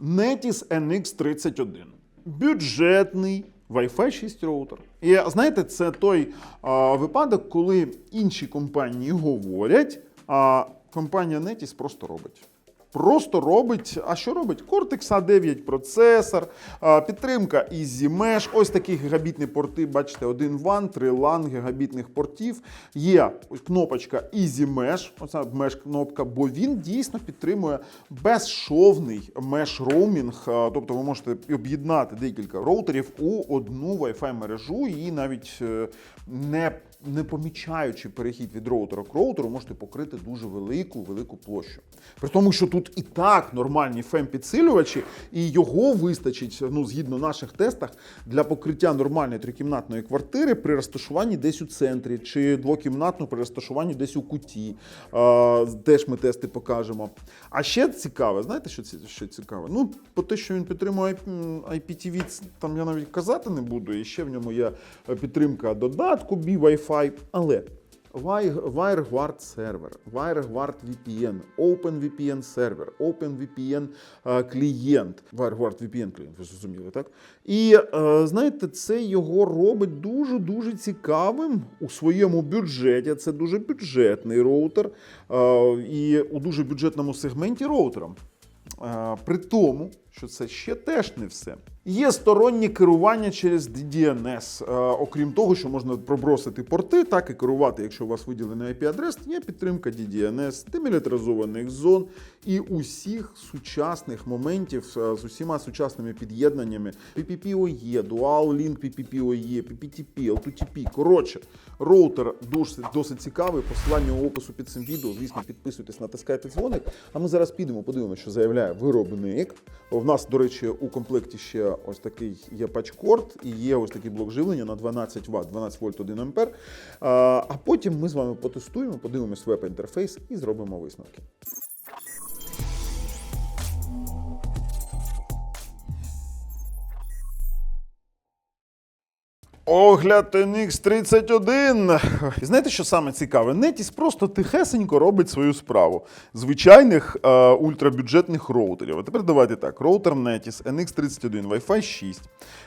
Netis NX31. Бюджетний Wi-Fi 6 роутер. І знаєте, це той а, випадок, коли інші компанії говорять, а компанія Netis просто робить. Просто робить. А що робить? Cortex A9 процесор, підтримка Easy Mesh, ось такі гігабітні порти, бачите, один WAN, 3 LAN гігабітних портів. Є кнопочка Easy Mesh, оця mesh кнопка, бо він дійсно підтримує безшовний а, тобто ви можете об'єднати декілька роутерів у одну Wi-Fi мережу і навіть е, не не помічаючи перехід від роутера к роутеру, можете покрити дуже велику велику площу. При тому, що тут і так нормальні фем-підсилювачі, і його вистачить, ну згідно наших тестах, для покриття нормальної трикімнатної квартири при розташуванні десь у центрі, чи двокімнатну при розташуванні десь у куті. Теж ми тести покажемо. А ще цікаве, знаєте, що що цікаве? Ну, по те, що він підтримує IPTV, там я навіть казати не буду. І ще в ньому є е, підтримка додатку B-Wi-Fi, але Wi- WireGuard сервер, WireGuard VPN, OpenVPN сервер, OpenVPN е, клієнт, WireGuard VPN клієнт, ви зрозуміли, так? І е, знаєте, це його робить дуже-дуже цікавим у своєму бюджеті. Це дуже бюджетний роутер е, і у дуже бюджетному сегменті роутером. При тому, що це ще теж не все. Є стороннє керування через DDNS. Е, Окрім того, що можна пробросити порти, так і керувати, якщо у вас виділений IP-адрес, є підтримка DDNS, демілітаризованих зон і усіх сучасних моментів е, з усіма сучасними під'єднаннями PPPoE, Dual Link PPPoE, PPTP, L2TP. Коротше, роутер досить, цікавий. Посилання у опису під цим відео. Звісно, підписуйтесь, натискайте дзвоник. А ми зараз підемо, подивимося, що заявляє виробник. В нас, до речі, у комплекті ще ось такий є пачкорд і є ось такий блок живлення на 12 Вт, 12 вольт 1 ампер. А, потім ми з вами потестуємо, подивимось веб-інтерфейс і зробимо висновки. Огляд NX31. І знаєте, що саме цікаве? Netis просто тихесенько робить свою справу. Звичайних е, ультрабюджетних роутерів. А тепер давайте так: роутер Netis NX31 Wi-Fi 6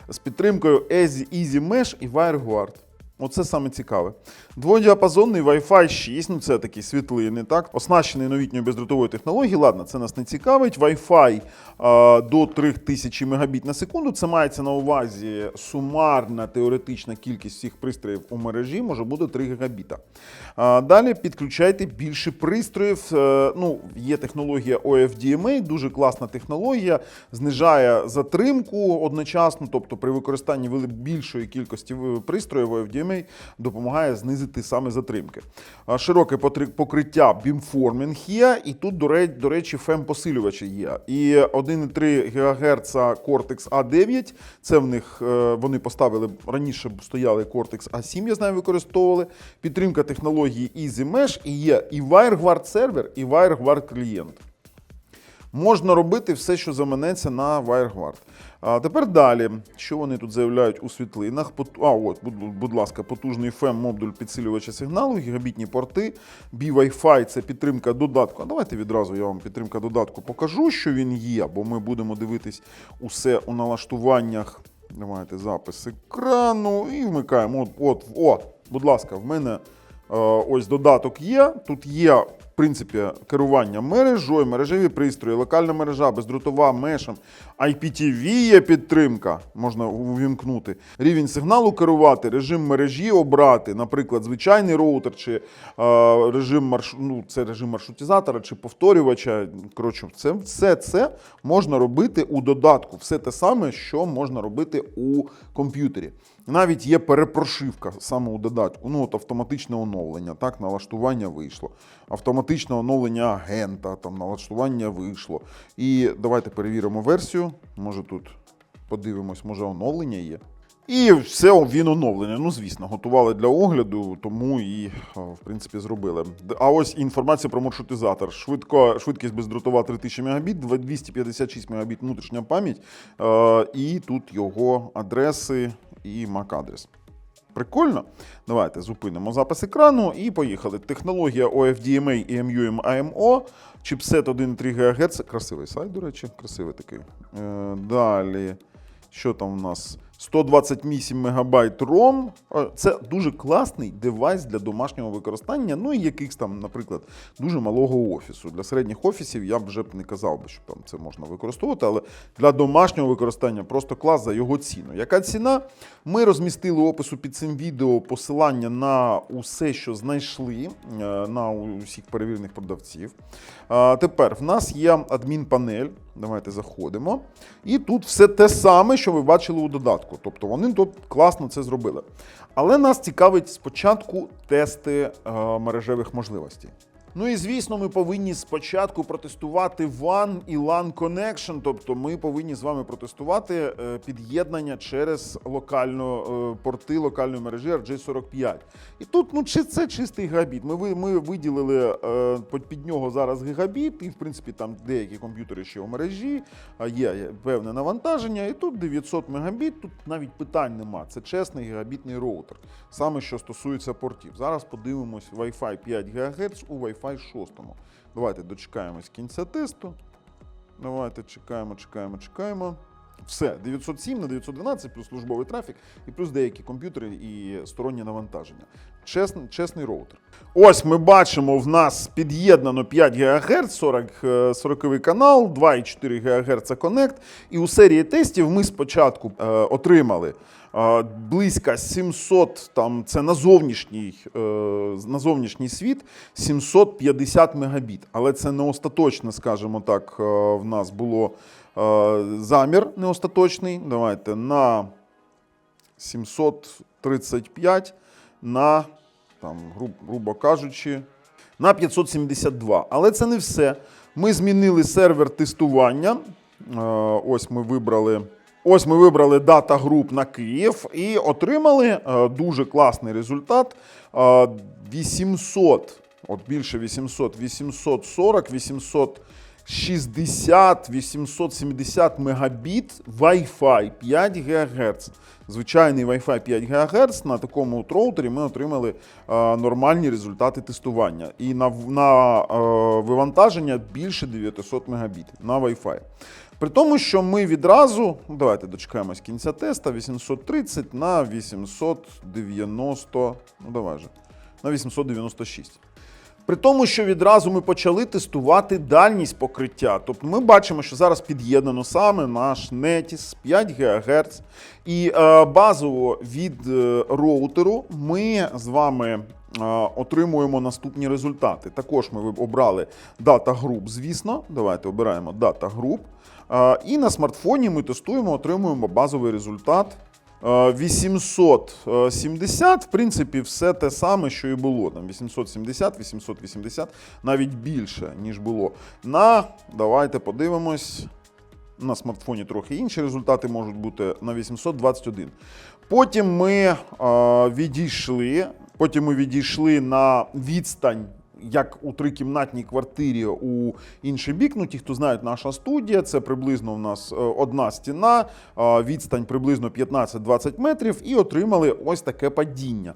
з підтримкою Easy Mesh і WireGuard. Оце саме цікаве. Дводіапазонний Wi-Fi 6, ну це такі світлини, так? Оснащений новітньою бездротовою технологією. Ладно, це нас не цікавить. Wi-Fi е, до 3000 Мбіт на секунду. Це мається на увазі сумарна теоретична кількість всіх пристроїв у мережі може бути 3 Гбіта. Е, далі підключайте більше пристроїв. Е, ну, є технологія OFDMA, дуже класна технологія, знижає затримку одночасно, тобто при використанні більшої кількості в- пристроїв OFDMA допомагає знизити саме затримки. Широке покриття beamforming є, і тут, до речі, фем-посилювачі є. І 1,3 ГГц Cortex A9, це в них е, вони поставили раніше стояли Cortex A7, я знаю, використовували. Підтримка технології Easy Mesh і є і WireGuard сервер, і WireGuard клієнт. Можна робити все, що заманеться на WireGuard. А тепер далі, що вони тут заявляють у світлинах? А, от, будь, ласка, потужний FEM модуль підсилювача сигналу, гігабітні порти, B-Wi-Fi це підтримка додатку. А давайте відразу я вам підтримка додатку покажу, що він є, бо ми будемо дивитись усе у налаштуваннях. Давайте запис екрану і вмикаємо. От, от, о, будь ласка, в мене е, ось додаток є. Тут є, принципі, керування мережою, мережеві пристрої, локальна мережа, бездротова, мешем, IPTV є підтримка, можна увімкнути. Рівень сигналу керувати, режим мережі обрати, наприклад, звичайний роутер чи е, режим марш... ну, це режим маршрутизатора чи повторювача. Коротше, це все це можна робити у додатку. Все те саме, що можна робити у комп'ютері. Навіть є перепрошивка саме у додатку. Ну, от автоматичне оновлення, так, налаштування вийшло. Автоматичне оновлення агента, там налаштування вийшло. І давайте перевіримо версію. Може тут подивимось, може оновлення є. І все він оновлений. Ну, звісно, готували для огляду, тому і в принципі зробили. А ось інформація про маршрутизатор. Швидко, швидкість бездротова 3000 Мбіт, 256 Мбіт внутрішня пам'ять. Е, і тут його адреси і MAC-адрес. Прикольно. Давайте зупинимо запис екрану і поїхали. Технологія OFDMA і MUM AMO, чіпсет 1,3 ГГц. Красивий сайт, до речі, красивий такий. Е, далі, що там у нас? 128 МБ ROM. Це дуже класний девайс для домашнього використання, ну і якихось там, наприклад, дуже малого офісу. Для середніх офісів я б вже б не казав би, що там це можна використовувати, але для домашнього використання просто клас за його ціну. Яка ціна? Ми розмістили опису під цим відео посилання на усе, що знайшли, е, на усіх перевірених продавців. Тепер в нас є адмінпанель. Давайте заходимо. І тут все те саме, що ви бачили у додатку. Тобто вони тут класно це зробили. Але нас цікавить спочатку тести е, мережевих можливостей. Ну і звісно, ми повинні спочатку протестувати WAN і LAN Connection, тобто ми повинні з вами протестувати е, під'єднання через локальну е, порти локальної мережі RJ45. І тут ну чи це чистий гігабіт. Ми, ми виділили е, під- нього зараз гігабіт, і в принципі там деякі комп'ютери ще у мережі, є певне навантаження. І тут 900 мегабіт, тут навіть питань нема. Це чесний гігабітний роутер. Саме що стосується портів. Зараз подивимось Wi-Fi 5 ГГц у Wi-Fi 6. Давайте дочекаємось кінця тесту. Давайте чекаємо, чекаємо, чекаємо. Все, 907 на 912 плюс службовий трафік і плюс деякі комп'ютери і стороннє навантаження. Чесний, чесний роутер. Ось ми бачимо, в нас під'єднано 5 ГГц, 40, е, 40 канал, 2,4 ГГц Connect. І у серії тестів ми спочатку е, отримали е, близько 700, там це на зовнішній, е, на зовнішній світ 750 мегабіт. Але це не остаточно, скажімо так, е, в нас було е, замір не остаточний. Давайте на 735 на, там, гру- грубо кажучи, на 572. Але це не все. Ми змінили сервер тестування. Е, Ось ми вибрали. Ось ми вибрали дата груп на Київ і отримали е, дуже класний результат. Е, 800, от більше 800, 840, 860, 870 мегабіт Wi-Fi 5 ГГц. Звичайний Wi-Fi 5 ГГц на такому от роутері ми отримали е, нормальні результати тестування. І на, на е, вивантаження більше 900 мегабіт на Wi-Fi. При тому, що ми відразу, ну, давайте дочекаємось кінця теста, 830 на 890, ну давай же, на 896. При тому, що відразу ми почали тестувати дальність покриття. Тобто ми бачимо, що зараз під'єднано саме наш Netis 5 ГГц. І е, базово від е, роутеру ми з вами е, отримуємо наступні результати. Також ми обрали Data Group, звісно. Давайте обираємо Data Group. Е, і на смартфоні ми тестуємо, отримуємо базовий результат. Е, 870, в принципі, все те саме, що і було. Там 870, 880, навіть більше, ніж було. На, давайте подивимось. На смартфоні трохи інші результати можуть бути на 821. Потім ми е, відійшли. Потім ми відійшли на відстань як у трикімнатній квартирі у інший бік. Ну, ті, хто знають, наша студія, це приблизно в нас е, одна стіна, е, відстань приблизно 15-20 метрів, і отримали ось таке падіння.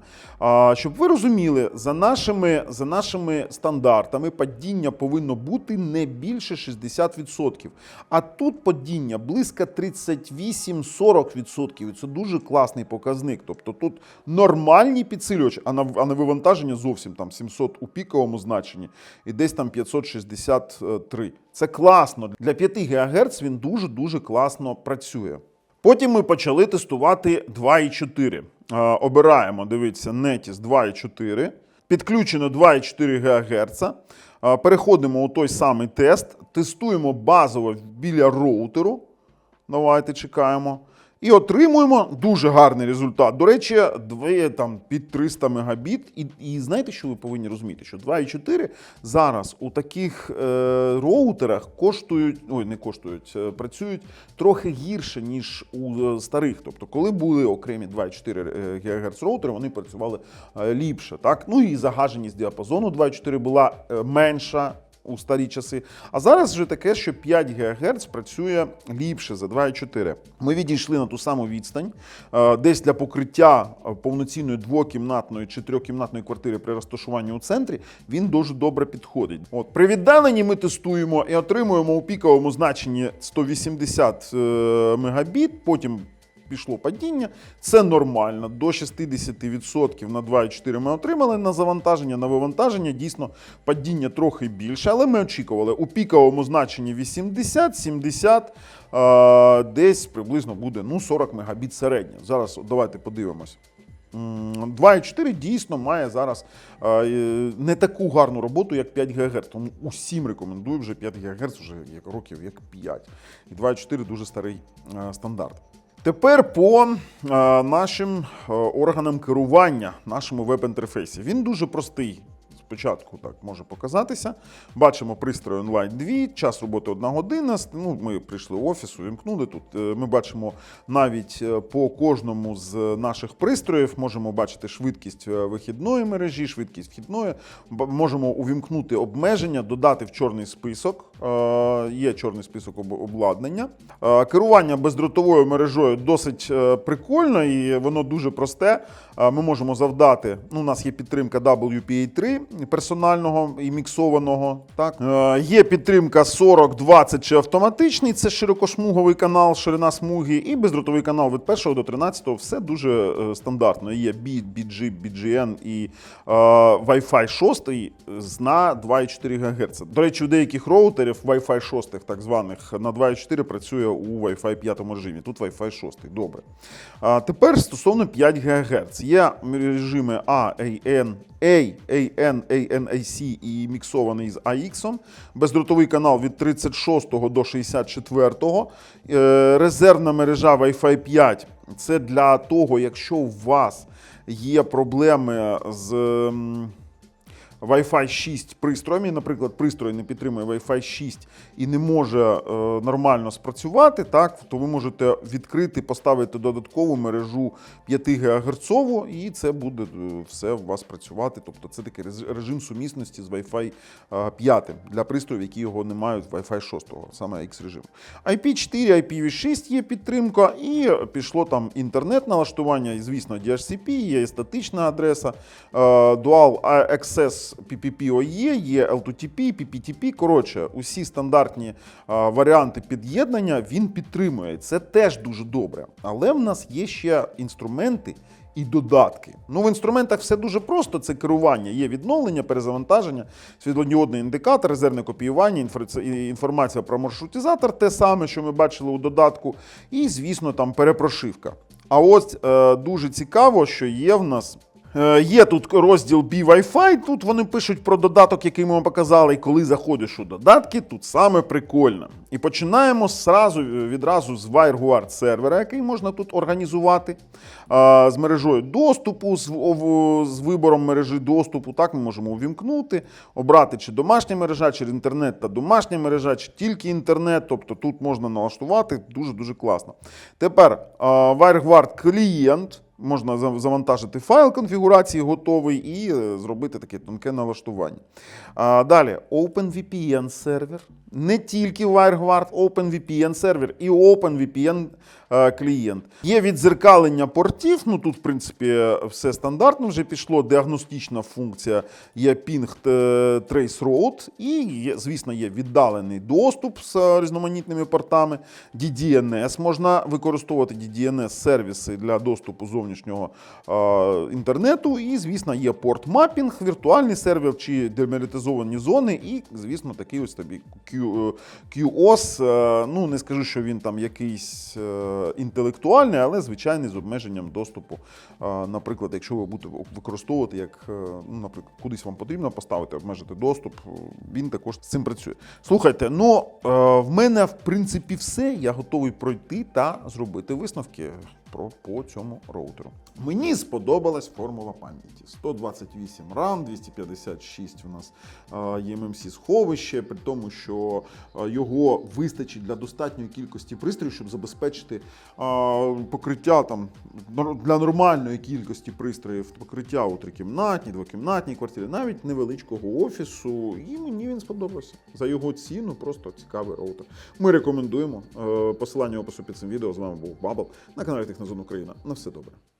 Щоб ви розуміли, за нашими, за нашими стандартами падіння повинно бути не більше 60%. А тут падіння близько 38-40%. І це дуже класний показник. Тобто тут нормальні підсилювачі, а на вивантаження зовсім там 700 у піковому значенні і десь там 563. Це класно. Для 5 ГГц він дуже-дуже класно працює. Потім ми почали тестувати 2,4. Е, Обираємо, дивіться, Netis 2,4. Підключено 2,4 ГГц. Переходимо у той самий тест, тестуємо базово біля роутеру. Давайте чекаємо. І отримуємо дуже гарний результат. До речі, дві, там, під 300 мегабіт. І, і знаєте, що ви повинні розуміти? Що 2,4 зараз у таких е, роутерах коштують, ой, не коштують, е, працюють трохи гірше, ніж у е, старих. Тобто, коли були окремі 2,4 ГГц роутери, вони працювали е, ліпше. Так? Ну і загаженість діапазону 2,4 була е, менша. У старі часи. А зараз вже таке, що 5 ГГц працює ліпше за 2,4. Ми відійшли на ту саму відстань. Е, Десь для покриття е, повноцінної двокімнатної чи трьохкімнатної квартири при розташуванні у центрі він дуже добре підходить. От при віддаленні ми тестуємо і отримуємо у піковому значенні 180 е, мегабіт. Потім пішло падіння. Це нормально. До 60% на 2,4 ми отримали на завантаження. На вивантаження дійсно падіння трохи більше, але ми очікували. У піковому значенні 80-70, е, десь приблизно буде ну, 40 мегабіт середнє. Зараз давайте подивимось. 2,4 дійсно має зараз не таку гарну роботу, як 5 ГГц. Тому усім рекомендую вже 5 ГГц, вже як років як 5. І 2,4 дуже старий стандарт. Тепер по е, нашим е, органам керування, нашому веб-інтерфейсі. Він дуже простий. Спочатку так може показатися. Бачимо пристрій онлайн 2, час роботи 1 година. Ну, ми прийшли в офіс, увімкнули тут. Е, Ми бачимо навіть е, по кожному з наших пристроїв, можемо бачити швидкість е, вихідної мережі, швидкість вхідної. Можемо увімкнути обмеження, додати в чорний список. Є чорний список обладнання. Керування бездротовою мережею досить прикольно і воно дуже просте. Ми можемо завдати. Ну, у нас є підтримка WPA3 персонального і міксованого. Так Е, є підтримка 40-20 чи автоматичний. Це широкошмуговий канал, ширина смуги, і бездротовий канал від 1 до 13. Все дуже е, стандартно. Є BIT, BG, BGN і е, Wi-Fi 6 з на 2,4 ГГц. До речі, у деяких роутерів Wi-Fi 6, так званих, на 2,4 працює у Wi-Fi 5 режимі. Тут Wi-Fi 6. Добре. Тепер стосовно 5 ГГц. Є режими A, A, AN, ANAC і міксований з AX. Бездротовий канал від 36 до 64. Е, Резервна мережа Wi-Fi 5. Це для того, якщо у вас є проблеми з. Wi-Fi 6 пристроями, наприклад, пристрой не підтримує Wi-Fi 6 і не може е, нормально спрацювати, так, то ви можете відкрити, поставити додаткову мережу 5 ГГц, і це буде е, все у вас працювати. Тобто це такий режим сумісності з Wi-Fi е, 5 для пристроїв, які його не мають Wi-Fi 6, саме X-режим. IP4, IPv6 є підтримка, і пішло там інтернет налаштування, і, звісно, DHCP, є статична адреса, е, Dual Access PPPoE, є L2TP, PPTP. Коротше, усі стандартні е, варіанти під'єднання він підтримує. Це теж дуже добре. Але в нас є ще інструменти. І додатки. Ну, в інструментах все дуже просто: це керування. Є відновлення, перезавантаження, світлодіодний індикатор, резервне копіювання, інформація про маршрутизатор, те саме, що ми бачили у додатку, і, звісно, там перепрошивка. А ось е, дуже цікаво, що є в нас. Е, Є тут розділ B-Wi-Fi, тут вони пишуть про додаток, який ми вам показали. І коли заходиш у додатки, тут саме прикольно. І починаємо зразу, відразу з WireGuard сервера, який можна тут організувати, з мережою доступу, з, вибором мережі доступу. Так, ми можемо увімкнути, обрати чи домашня мережа, чи інтернет та домашня мережа, чи тільки інтернет. Тобто тут можна налаштувати дуже-дуже класно. Тепер WireGuard клієнт. Можна завантажити файл конфігурації готовий і е, зробити таке тонке налаштування. Далі OpenVPN сервер. Не тільки WireGuard, OpenVPN сервер і OpenVPN е, клієнт. Є відзеркалення портів. Ну тут, в принципі, все стандартно вже пішло. Діагностична функція є Ping е, Trace Road, і є, звісно, є віддалений доступ з е, різноманітними портами. DDNS можна використовувати DDNS сервіси для доступу зовнішнього інтернету. І, звісно, є порт мапінг, віртуальний сервер чи демілітизовані зони, і, звісно, такий ось тобі Q, е, QoS. е, Ну, не скажу, що він там якийсь е, інтелектуальний, але звичайний з обмеженням доступу. Наприклад, якщо ви будете використовувати, як, ну, наприклад, кудись вам потрібно поставити, обмежити доступ, він також з цим працює. Слухайте, ну в мене в принципі все. Я готовий пройти та зробити висновки. Про по цьому роутеру. Мені сподобалась формула пам'яті: 128 RAM, 256 у нас е, є MMC сховище, при тому, що е, його вистачить для достатньої кількості пристроїв, щоб забезпечити е, покриття там для нормальної кількості пристроїв покриття у трикімнатній, двокімнатній квартирі, навіть невеличкого офісу. І мені він сподобався. За його ціну просто цікавий роутер. Ми рекомендуємо. Е, Посилання опису під цим відео. З вами був Бабл на каналі Технозон Україна. На все добре.